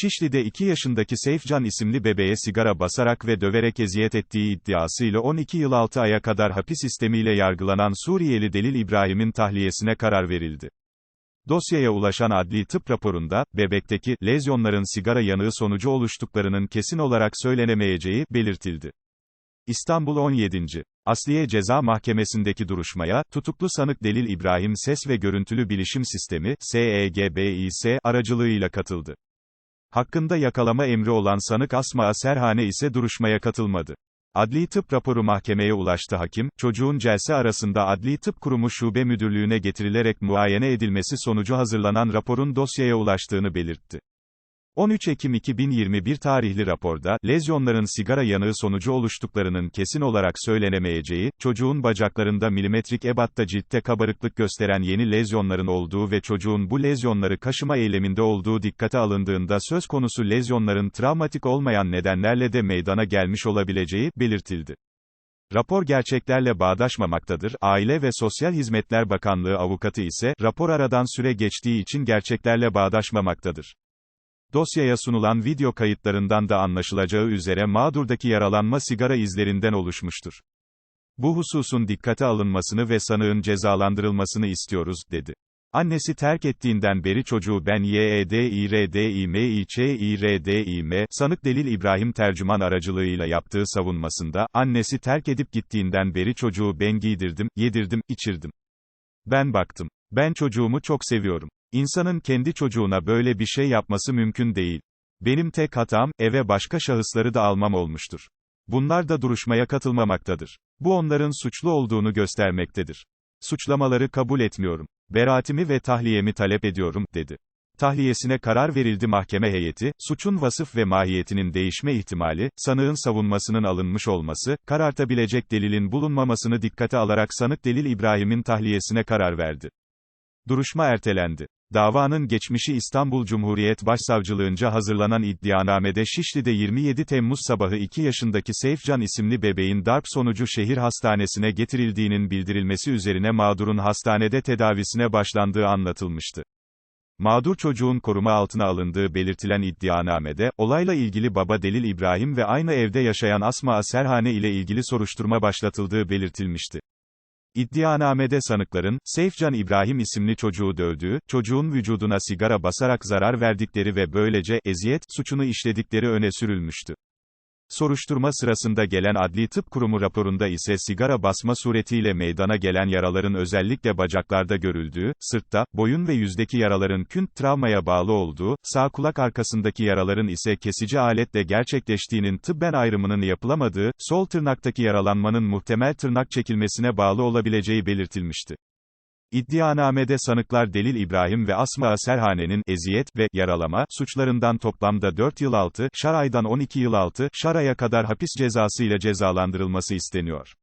Şişli'de 2 yaşındaki Seyfcan isimli bebeğe sigara basarak ve döverek eziyet ettiği iddiasıyla 12 yıl 6 aya kadar hapis sistemiyle yargılanan Suriyeli Delil İbrahim'in tahliyesine karar verildi. Dosyaya ulaşan adli tıp raporunda, bebekteki, lezyonların sigara yanığı sonucu oluştuklarının kesin olarak söylenemeyeceği, belirtildi. İstanbul 17. Asliye Ceza Mahkemesi'ndeki duruşmaya, tutuklu sanık Delil İbrahim Ses ve Görüntülü Bilişim Sistemi, SEGBİS, aracılığıyla katıldı. Hakkında yakalama emri olan sanık Asma Serhane ise duruşmaya katılmadı. Adli tıp raporu mahkemeye ulaştı hakim, çocuğun celse arasında Adli Tıp Kurumu Şube Müdürlüğü'ne getirilerek muayene edilmesi sonucu hazırlanan raporun dosyaya ulaştığını belirtti. 13 Ekim 2021 tarihli raporda, lezyonların sigara yanığı sonucu oluştuklarının kesin olarak söylenemeyeceği, çocuğun bacaklarında milimetrik ebatta ciltte kabarıklık gösteren yeni lezyonların olduğu ve çocuğun bu lezyonları kaşıma eyleminde olduğu dikkate alındığında söz konusu lezyonların travmatik olmayan nedenlerle de meydana gelmiş olabileceği, belirtildi. Rapor gerçeklerle bağdaşmamaktadır. Aile ve Sosyal Hizmetler Bakanlığı avukatı ise, rapor aradan süre geçtiği için gerçeklerle bağdaşmamaktadır. Dosyaya sunulan video kayıtlarından da anlaşılacağı üzere mağdurdaki yaralanma sigara izlerinden oluşmuştur. Bu hususun dikkate alınmasını ve sanığın cezalandırılmasını istiyoruz, dedi. Annesi terk ettiğinden beri çocuğu ben YEDİRDİMİÇİRDİM, sanık Delil İbrahim tercüman aracılığıyla yaptığı savunmasında, annesi terk edip gittiğinden beri çocuğu ben giydirdim, yedirdim, içirdim. Ben baktım. Ben çocuğumu çok seviyorum. İnsanın kendi çocuğuna böyle bir şey yapması mümkün değil. Benim tek hatam, eve başka şahısları da almam olmuştur. Bunlar da duruşmaya katılmamaktadır. Bu onların suçlu olduğunu göstermektedir. Suçlamaları kabul etmiyorum. Beraatimi ve tahliyemi talep ediyorum, dedi. Tahliyesine karar verildi mahkeme heyeti, suçun vasıf ve mahiyetinin değişme ihtimali, sanığın savunmasının alınmış olması, karartabilecek delilin bulunmamasını dikkate alarak sanık Delil İbrahim'in tahliyesine karar verdi. Duruşma ertelendi. Davanın geçmişi İstanbul Cumhuriyet Başsavcılığınca hazırlanan iddianamede Şişli'de 27 Temmuz sabahı 2 yaşındaki Seyfcan isimli bebeğin darp sonucu şehir hastanesine getirildiğinin bildirilmesi üzerine mağdurun hastanede tedavisine başlandığı anlatılmıştı. Mağdur çocuğun koruma altına alındığı belirtilen iddianamede, olayla ilgili baba Delil İbrahim ve aynı evde yaşayan Asma Serhane ile ilgili soruşturma başlatıldığı belirtilmişti. İddianamede sanıkların, Seyfcan İbrahim isimli çocuğu dövdüğü, çocuğun vücuduna sigara basarak zarar verdikleri ve böylece, eziyet, suçunu işledikleri öne sürülmüştü. Soruşturma sırasında gelen Adli Tıp Kurumu raporunda ise sigara basma suretiyle meydana gelen yaraların özellikle bacaklarda görüldüğü, sırtta, boyun ve yüzdeki yaraların künt travmaya bağlı olduğu, sağ kulak arkasındaki yaraların ise kesici aletle gerçekleştiğinin tıbben ayrımının yapılamadığı, sol tırnaktaki yaralanmanın muhtemel tırnak çekilmesine bağlı olabileceği belirtilmişti. İddianamede sanıklar Delil İbrahim ve Asma Serhane'nin eziyet ve yaralama suçlarından toplamda 4 yıl 6, şaraydan 12 yıl 6, şaraya kadar hapis cezası ile cezalandırılması isteniyor.